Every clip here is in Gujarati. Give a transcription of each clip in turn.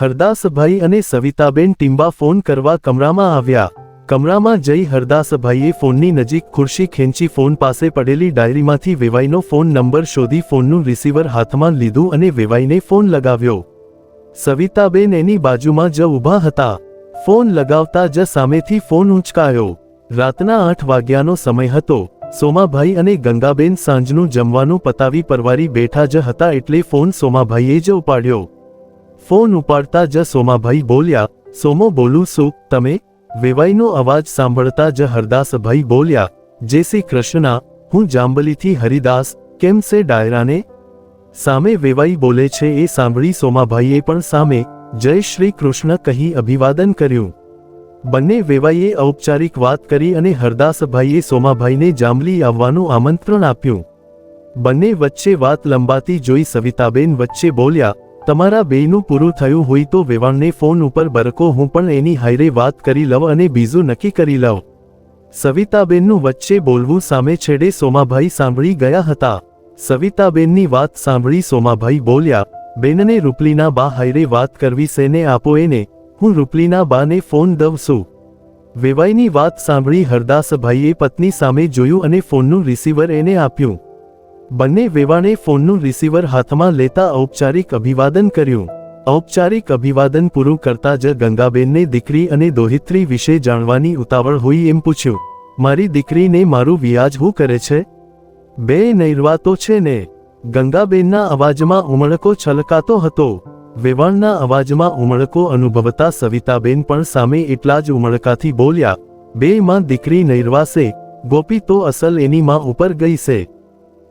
હરદાસભાઈ અને સવિતાબેન ટીમ્બા ફોન કરવા કમરામાં આવ્યા. કમરામાં જઈ હરદાસભાઈએ ફોનની નજીક ખુરશી ખેંચી ફોન પાસે પડેલી ડાયરીમાંથી વેવાઈનો ફોન નંબર શોધી ફોનનું રિસીવર હાથમાં લીધું અને વેવાઈને ફોન લગાવ્યો. સવિતાબેન એની બાજુમાં જ ઊભા હતા. ફોન લગાવતા જ સામેથી ફોન ઉંચકાયો. રાતના આઠ વાગ્યાનો સમય હતો. સોમાભાઈ અને ગંગાબેન સાંજનું જમવાનું પતાવી પરવારી બેઠા જ હતા એટલે ફોન સોમાભાઈએ જ ઉપાડ્યો. ફોન ઉપાડતા જ સોમાભાઈ બોલ્યા, સોમો બોલું છું, તમે? વેવાઈનો અવાજ સાંભળતા જ હરદાસભાઈ બોલ્યા, જય શ્રી કૃષ્ણ, હું જાંબલીથી હરિદાસ, કેમ છે ડાયરાને? સામે વેવાઈ બોલે છે એ સાંભળી સોમાભાઈએ પણ સામે, જય શ્રી કૃષ્ણ, કહી અભિવાદન કર્યું. બંને વેવાઈએ ઔપચારિક વાત કરી અને હરદાસભાઈએ સોમાભાઈને જાંબલી આવવાનું આમંત્રણ આપ્યું. બંને વચ્ચે વાત લંબાતી જોઈ સવિતાબેન વચ્ચે બોલ્યા તમારા બેયનું પૂરું થયું હોય તો વેવાણને ફોન ઉપર બરકો, હું પણ એની હાયરે વાત કરી લઉં અને બીજું નક્કી કરી લઉં. સવિતાબેનનું વચ્ચે બોલવું સામે છેડે સોમાભાઈ સાંભળી ગયા હતા. સવિતાબેનની વાત સાંભળી સોમાભાઈ બોલ્યા, બેનને રૂપલીના બા હાયરે વાત કરવી સેને આપો એને, હું રૂપલીના બાને ફોન દઉં છું. વેવાઈની વાત સાંભળી હરદાસભાઈએ પત્ની સામે જોયું અને ફોનનું રિસીવર એને આપ્યું. બંને વેવાણે ફોનનું રિસીવર હાથમાં લેતા ઔપચારિક અભિવાદન કર્યું. ઔપચારિક અભિવાદન પૂરું કરતા જ ગંગાબેનને દીકરી અને દોહિત્રી વિશે જાણવાની ઉતાવળ હોઈ એમ પૂછ્યું. મારી દીકરીને મારું વ્યાજ હું કરે છે? બે નૈર્વાતો છે ને. ગંગાબેનના અવાજમાં ઉમળકો છલકાતો હતો. વેવાણના અવાજમાં ઉમળકો અનુભવતા સવિતાબેન પણ સામે એટલા જ ઉમળકાથી બોલ્યા, બે માં દીકરી નૈર્વાસે ગોપી તો અસલ એની માં ઉપર ગઈ છે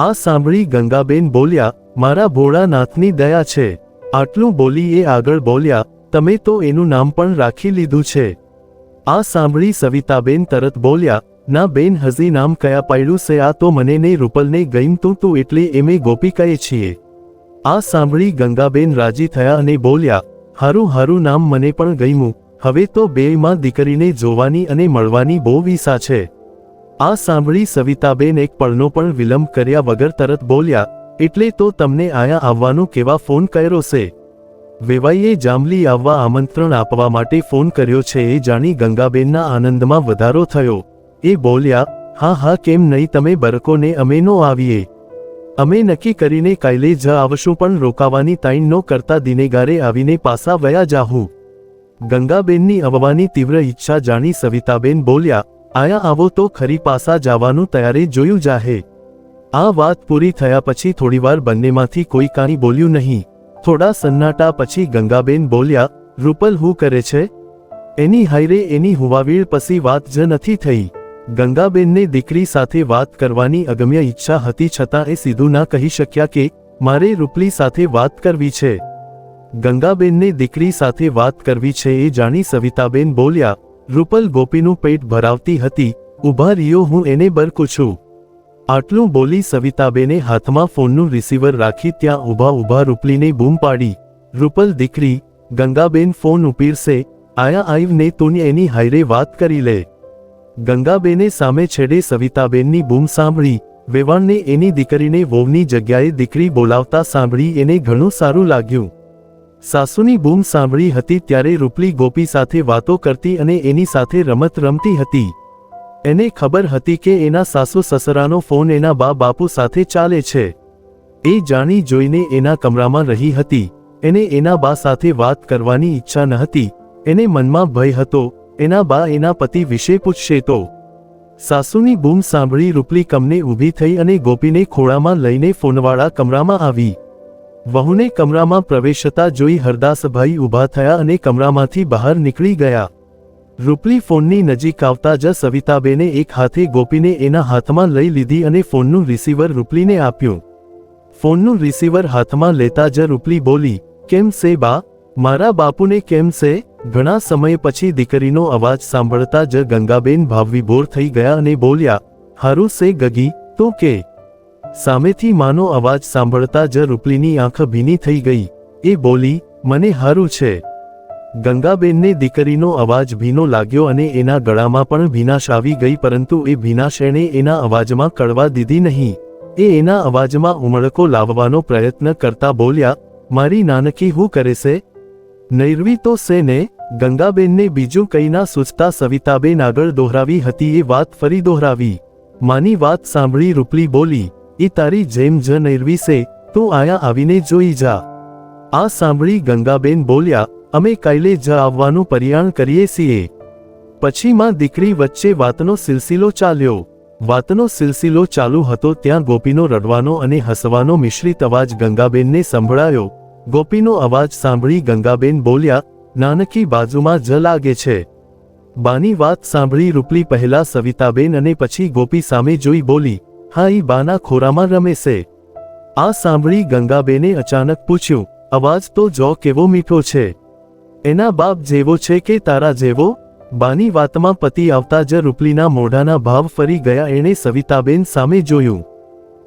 આ સાંભળી ગંગાબેન બોલ્યા, મારા ભોળાનાથની દયા છે. આટલું બોલી એ આગળ બોલ્યા, તમે તો એનું નામ પણ રાખી લીધું છે. આ સાંભળી સવિતાબેન તરત બોલ્યા, ના બેન, હજી નામ કયા પાડ્યું છે? આ તો મને ને રૂપલને ગઈમતું તું એટલે એમે ગોપી કહે છીએ. આ સાંભળી ગંગાબેન રાજી થયા અને બોલ્યા, હારું હારું નામ મને પણ ગમ્યું હવે તો બેયમાં દીકરીને જોવાની અને મળવાની બહુ વિસા છે. આ સાંભળી સવિતાબેન એક પળનો પણ વિલંબ કર્યા વગર તરત બોલ્યા, એટલે તો તમને આયા આવવાનું કેવા ફોન કર્યો છે? વેવાઈએ જાંબલી આવવા આમંત્રણ આપવા માટે ફોન કર્યો છે એ જાણી ગંગાબેનના આનંદમાં વધારો થયો. એ બોલ્યા, હા હા, કેમ નહીં તમે બરકોને અમે નો આવીએ. અમે નક્કી કરીને કાલે જ આવશું પણ રોકાવાની તાઈન નો કરતા દિનેગારે આવીને પાસા વયા જાહું. ગંગાબેનની અવવાની તીવ્ર ઈચ્છા જાણી સવિતાબેન બોલ્યા આયા આવો તો ખરી પાસા જવાનું તૈયારે જોયું જાહે. આ વાત પૂરી થયા પછી થોડીવાર બંનેમાંથી કોઈ કાંઈ બોલ્યું નહીં. થોડા સન્નાટા પછી ગંગાબેન બોલ્યા, રૂપલ હું કરે છે? એની હાયરે એની હુવાવીળ પછી વાત જ નથી થઈ. ગંગાબેનને દીકરી સાથે વાત કરવાની અગમ્ય ઈચ્છા હતી છતાં એ સીધું ના કહી શક્યા કે, મારે રૂપલી સાથે વાત કરવી છે. ગંગાબેનને દીકરી સાથે વાત કરવી છે એ જાણી સવિતાબેન બોલ્યા રૂપલ ગોપીનું પેટ ભરાવતી હતી, ઊભા રહ્યો હું એને બરકું છું આટલું બોલી સવિતાબેને હાથમાં ફોનનું રિસીવર રાખી ત્યાં ઊભા ઊભા રૂપલીને બૂમ પાડી. રૂપલ દીકરી, ગંગાબેન ફોન ઉપીરશે આયા આઈવને તું એની હાયરે વાત કરી લે. ગંગાબેને સામે છેડે સવિતાબેનની બૂમ સાંભળી, વેવાણને એની દીકરીને વોવની જગ્યાએ દીકરી બોલાવતા સાંભળી એને ઘણું સારું લાગ્યું. સાસુની બૂમ સાંભળી હતી ત્યારે રૂપલી ગોપી સાથે વાતો કરતી અને એની સાથે રમત રમતી હતી. એને ખબર હતી કે એના સાસુ સસરાનો ફોન એના બા બાપુ સાથે ચાલે છે. એ જાણી જોઈને એના કમરામાં રહી હતી. એને એના બા સાથે વાત કરવાની ઈચ્છા ન હતી. એને મનમાં ભય હતો. એના બા એના પતિ વિશે પૂછશે તો. સાસુની બૂમ સાંભળી રૂપલી કમને ઊભી થઈ અને ગોપીને ખોળામાં લઈને ફોનવાળા કમરામાં આવી. વહુને કમરામાં પ્રવેશતા જોઈ હરદાસભાઈ ઊભા થયા અને કમરામાંથી બહાર નીકળી ગયા. રૂપલી ફોનની નજીક આવતા જ સવિતાબેને એક હાથે ગોપીને એના હાથમાં લઈ લીધી અને ફોનનું રિસીવર રૂપલીને આપ્યું. ફોનનું રિસીવર હાથમાં લેતા જ રૂપલી બોલી, કેમ છે બા? મારા બાપુને કેમ છે ઘણા સમય પછી દીકરીનો અવાજ સાંભળતા જ ગંગાબેન ભાવવિભોર થઈ ગયા અને બોલ્યા, હારું સે ગગી, તો કે? સામેથી માનો અવાજ સાંભળતા જ રૂપલીની આંખ ભીની થઈ ગઈ. એ બોલી, મને હારું છે. ગંગાબેનને દીકરીનો અવાજ ભીનો લાગ્યો અને એના ગળામાં પણ ભીનાશ આવી ગઈ, પરંતુ એ ભીનાશ એણે એના અવાજમાં કળવા દીધી નહીં. એ એના અવાજમાં ઉમળકો લાવવાનો પ્રયત્ન કરતા બોલ્યા, મારી નાનકી હું કરે છે? નૈર્વી તો સેને ગંગાબેનને બીજું કંઈના સૂચતા સવિતાબેન આગળ દોહરાવી હતી, એ વાત ફરી દોહરાવી. માની વાત સાંભળી, રૂપલી બોલી. એ તારી જેમ જ નિર્વિશે તું આયા આવીને જોઈ જા. આ સાંભળી ગંગાબેન બોલ્યા, અમે કાલે જ આવવાનું પરિયાણ કરીએ છીએ. પછી માં દીકરી વચ્ચે વાતનો સિલસિલો ચાલ્યો. વાતનો સિલસિલો ચાલુ હતો ત્યાં ગોપીનો રડવાનો અને હસવાનો મિશ્રિત અવાજ ગંગાબેનને સંભળાયો. ગોપીનો અવાજ સાંભળી ગંગાબેન બોલ્યા, નાનકી બાજુમાં જ લાગે છે. બાની વાત સાંભળી રૂપલી પહેલા સવિતાબેન અને પછી ગોપી સામે જોઈ બોલી હા ઈ બાના ખોરામાં રમે છે આ સાંભળી ગંગાબેને અચાનક પૂછ્યું, અવાજ તો જો કેવો મીઠો છે? એના બાપ જેવો છે કે તારા જેવો? બાની વાતમાં પતિ આવતા જ રૂપલીના મોઢાના ભાવ ફરી ગયા એણે સવિતાબેન સામે જોયું.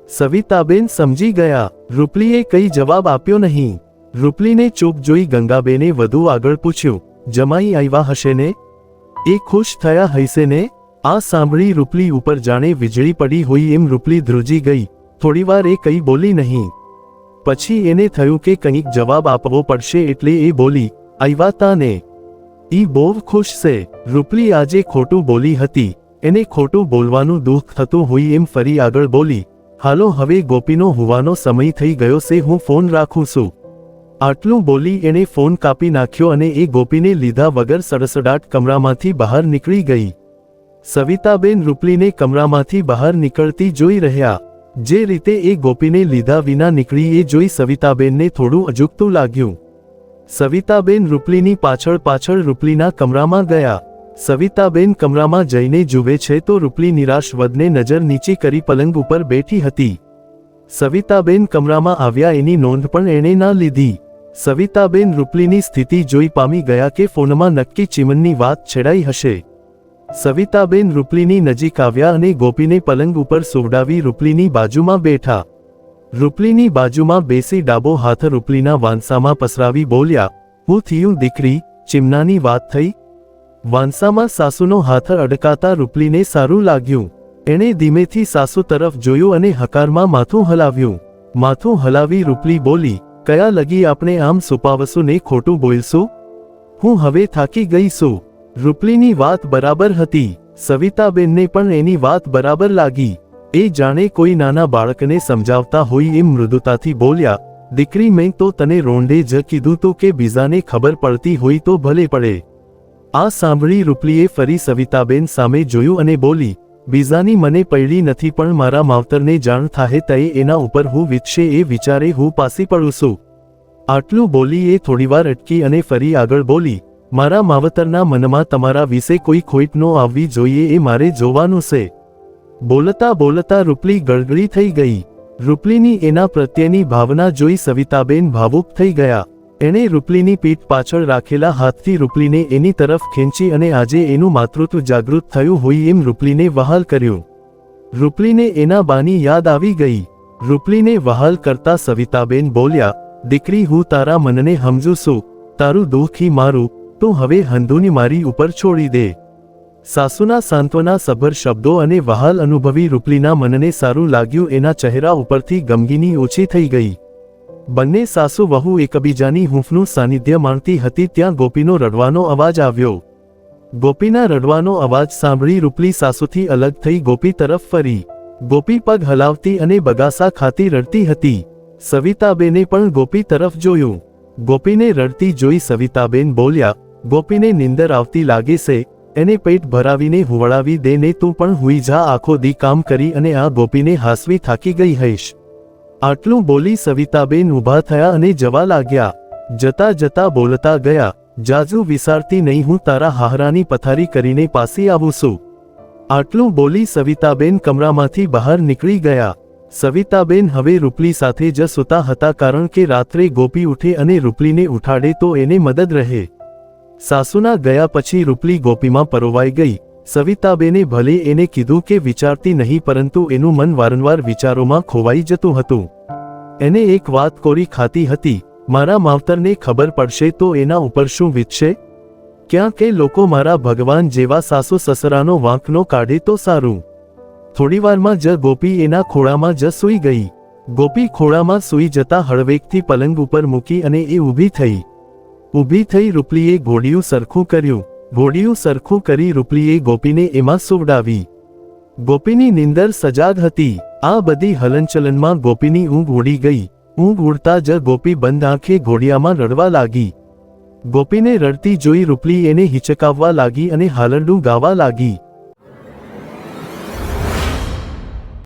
સવિતાબેન સમજી ગયા, રૂપલીએ કઈ જવાબ આપ્યો નહીં. રૂપલીને ચૂપ જોઈ ગંગાબેને વધુ આગળ પૂછ્યું, જમાઈ આવ્યા હશે ને? એ ખુશ થયા હશે ને? આ સાંભળી રૂપલી ઉપર જાણે વીજળી પડી હોય એમ રૂપલી ધ્રુજી ગઈ. થોડીવાર એ કંઈ બોલી નહીં. પછી એને થયું કે કંઈક જવાબ આપવો પડશે એટલે એ બોલી આવ્યા તાને ઈ બહુ ખુશ છે. રૂપલી આજે ખોટું બોલી હતી. એને ખોટું બોલવાનું દુઃખ થતું હોય એમ ફરી આગળ બોલી, હાલો, હવે ગોપીનો હોવાનો સમય થઈ ગયો છે, હું ફોન રાખું છું. આટલું બોલી એણે ફોન કાપી નાખ્યો અને એ ગોપીને લીધા વગર સડસડાટ કમરામાંથી બહાર નીકળી ગઈ. સવિતાબેન રૂપલીને કમરામાંથી બહાર નીકળતી જોઈ રહ્યા, જે રીતે એ ગોપીને લીધા વિના નીકળી એ જોઈ સવિતાબેનને થોડું અજુકતું લાગ્યું. સવિતાબેન રૂપલીની પાછળ પાછળ રૂપલીના કમરામાં ગયા. સવિતાબેન કમરામાં જઈને જુએ છે તો રૂપલી નિરાશ વદને નજર નીચી કરી પલંગ ઉપર બેઠી હતી. સવિતાબેન કમરામાં આવ્યા એની નોંધ પણ એણે ના લીધી. સવિતાબેન રૂપલીની સ્થિતિ જોઈ પામી ગયા કે ફોનમાં નક્કી ચીમનની વાત છેડાઈ હશે. સવિતાબેન રૂપલીની નજીક આવ્યા અને ગોપીને પલંગ ઉપર સુવડાવી રૂપલીની બાજુમાં બેઠા. રૂપલીની બાજુમાં બેસી ડાબો હાથ રૂપલીના વાંસામાં પસરાવી બોલ્યા, હું થયું દીકરી, ચિમનાની વાત થઈ? વાંસામાં સાસુનો હાથ અડકાતા રૂપલીને સારું લાગ્યું. એણે ધીમેથી સાસુ તરફ જોયું અને હકારમાં માથું હલાવ્યું. માથું હલાવી રૂપલી બોલી, કયા લગી આપણે આમ સુપાવશું ને ખોટું બોલશું? હું હવે થાકી ગઈ છું. રૂપલીની વાત બરાબર હતી. સવિતાબેનને પણ એની વાત બરાબર લાગી. એ જાણે કોઈ નાના બાળકને સમજાવતા હોય એમ મૃદુતાથી બોલ્યા, દીકરી, મેં તો તને રોંઢે જ કીધું તો કે બીજાને ખબર પડતી હોય તો ભલે પડે. આ સાંભળી રૂપલીએ ફરી સવિતાબેન સામે જોયું અને બોલી, બીજાની મને પૈડી નથી પણ મારા માવતરને જાણ થાહે તય એના ઉપર હું વીતશે એ વિચારે હું પાસી પડું છું. આટલું બોલી એ થોડીવાર અટકી અને ફરી આગળ બોલી મારા માવતરના મનમાં તમારા વિશે કોઈ ખોઈટ ન આવવી જોઈએ એ મારે જોવાનું છે. બોલતા બોલતા રૂપલી ગળગળી થઈ ગઈ. રૂપલીની એના પ્રત્યેની ભાવના જોઈ સવિતાબેન ભાવુક થઈ ગયા. એણે રૂપલીની પીઠ પાછળ રાખેલા હાથથી રૂપલીને એની તરફ ખેંચી અને આજે એનું માતૃત્વ જાગૃત થયું હોય એમ રૂપલીને વહાલ કર્યું. રૂપલીને એના બાની યાદ આવી ગઈ. રૂપલીને વહાલ કરતા સવિતાબેન બોલ્યા, દીકરી, હું તારા મનને સમજુ છું. તારું દુઃખી મારું. તું હવે હંધુની મારી ઉપર છોડી દે. સાસુના સાંત્વના સભર શબ્દો અને વહાલ અનુભવી રૂપલીના મનને સારું લાગ્યું એના ચહેરા ઉપરથી ગમગીની ઓછી થઈ ગઈ. બંને સાસુ વહુ એકબીજાની હૂંફનું સાનિધ્ય માણતી હતી ત્યાં ગોપીનો રડવાનો અવાજ આવ્યો. ગોપીના રડવાનો અવાજ સાંભળી રૂપલી સાસુથી અલગ થઈ ગોપી તરફ ફરી. ગોપી પગ હલાવતી અને બગાસા ખાતી રડતી હતી. સવિતાબેને પણ ગોપી તરફ જોયું. ગોપીને રડતી જોઈ સવિતાબેન બોલ્યા ગોપીને નિંદર આવતી લાગે છે, એને પેટ ભરાવીને હુવડાવી દે ને તું પણ હુઈ જા, આખો દી કામ કરી અને આ ગોપીને હાસવી થાકી ગઈ હઈશ. આટલું બોલી સવિતાબેન ઊભા થયા અને જવા લાગ્યા. જતા જતા બોલતા ગયા, જાજુ વિસારતી નહીં, હું તારા હાહરાની પથારી કરીને પાસી આવું છું. આટલું બોલી સવિતાબેન કમરામાંથી બહાર નીકળી ગયા. સવિતાબેન હવે રૂપલી સાથે જ સૂતા હતા કારણ કે રાત્રે ગોપી ઉઠે અને રૂપલીને ઉઠાડે તો એને મદદ રહે. સાસુના ગયા પછી રૂપલી ગોપીમાં પરોવાઈ ગઈ. સવિતાબેને ભલે એને કીધું કે વિચારતી નહીં, પરંતુ એનું મન વારંવાર વિચારોમાં ખોવાઈ જતું હતું. એને એક વાત કોરી ખાતી હતી, મારા માવતરને ખબર પડશે તો એના ઉપર શું વીતશે? ક્યાં કે લોકો મારા ભગવાન જેવા સાસુ સસરાનો વાંકનો કાઢે તો સારું. થોડીવારમાં જ ગોપી એના ખોળામાં જ સૂઈ ગઈ. ગોપી ખોળામાં સૂઈ જતા હળવેકથી પલંગ ઉપર મૂકી અને એ ઊભી થઈ. ઊભી થઈ રૂપલીએ ઘોડિયું સરખું કર્યું. ઘોડિયું સરખું કરી રૂપલીએ ગોપીને એમાં સુવડાવી. ગોપીની નિંદર સજાગ હતી. આ બધી હલનચલનમાં ગોપીની ઊંઘ ઉડી ગઈ. ઊંઘ ઉડતા જ ગોપી બંધ આંખે ઘોડિયામાં રડવા લાગી. ગોપીને રડતી જોઈ રૂપલી એને હિચકાવવા લાગી અને હાલરડું ગાવા લાગી.